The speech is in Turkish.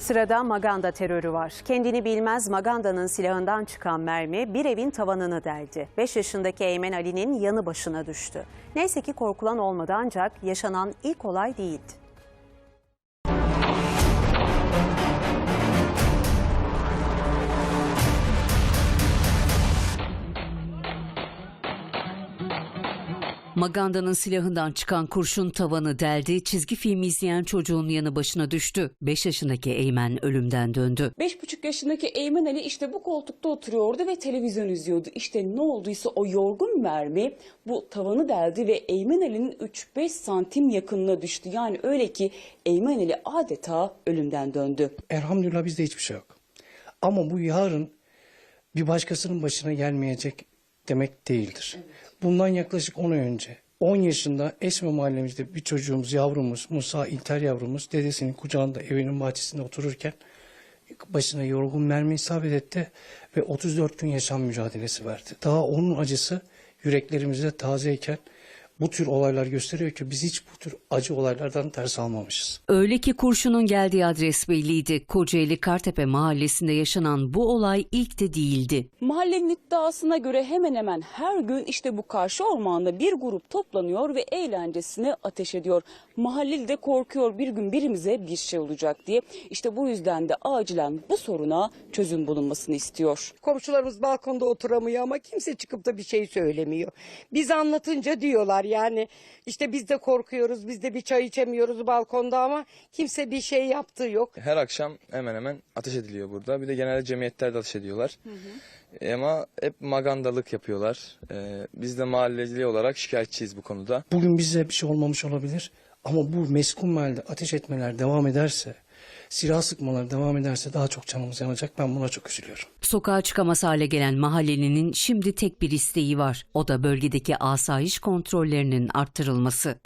Sırada Maganda terörü var. Kendini bilmez Maganda'nın silahından çıkan mermi bir evin tavanını deldi. 5 yaşındaki Eymen Ali'nin yanı başına düştü. Neyse ki korkulan olmadı ancak yaşanan ilk olay değildi. Maganda'nın silahından çıkan kurşun tavanı deldi, çizgi film izleyen çocuğun yanı başına düştü. 5 yaşındaki Eymen ölümden döndü. Beş buçuk yaşındaki Eymen Ali işte bu koltukta oturuyordu ve televizyon izliyordu. İşte ne olduysa o yorgun mermi bu tavanı deldi ve Eymen Ali'nin 3-5 santim yakınına düştü. Yani öyle ki Eymen Ali adeta ölümden döndü. Elhamdülillah bizde hiçbir şey yok. Ama bu yarın bir başkasının başına gelmeyecek demek değildir. Bundan yaklaşık 10 ay önce 10 yaşında Esme mahallemizde bir çocuğumuz, yavrumuz, Musa İlter yavrumuz dedesinin kucağında evinin bahçesinde otururken başına yorgun mermi isabet etti ve 34 gün yaşam mücadelesi verdi. Daha onun acısı yüreklerimizde tazeyken bu tür olaylar gösteriyor ki biz hiç bu tür acı olaylardan ders almamışız. Öyle ki kurşunun geldiği adres belliydi. Kocaeli Kartepe mahallesinde yaşanan bu olay ilk de değildi. Mahallenin iddiasına göre hemen hemen her gün işte bu karşı ormanda bir grup toplanıyor ve eğlencesine ateş ediyor. Mahalleli de korkuyor bir gün birimize bir şey olacak diye. İşte bu yüzden de acilen bu soruna çözüm bulunmasını istiyor. Komşularımız balkonda oturamıyor ama kimse çıkıp da bir şey söylemiyor. Biz anlatınca diyorlar yani işte biz de korkuyoruz biz de bir çay içemiyoruz balkonda ama kimse bir şey yaptığı yok. Her akşam hemen hemen ateş ediliyor burada. Bir de genelde cemiyetlerde ateş ediyorlar. E, Ama hep magandalık yapıyorlar. E, biz de mahalleli olarak şikayetçiyiz bu konuda. Bugün bize bir şey olmamış olabilir ama bu meskun mahallede ateş etmeler devam ederse, silah sıkmalar devam ederse daha çok canımız yanacak. Ben buna çok üzülüyorum. Sokağa çıkamaz hale gelen mahallelinin şimdi tek bir isteği var. O da bölgedeki asayiş kontrollerinin arttırılması.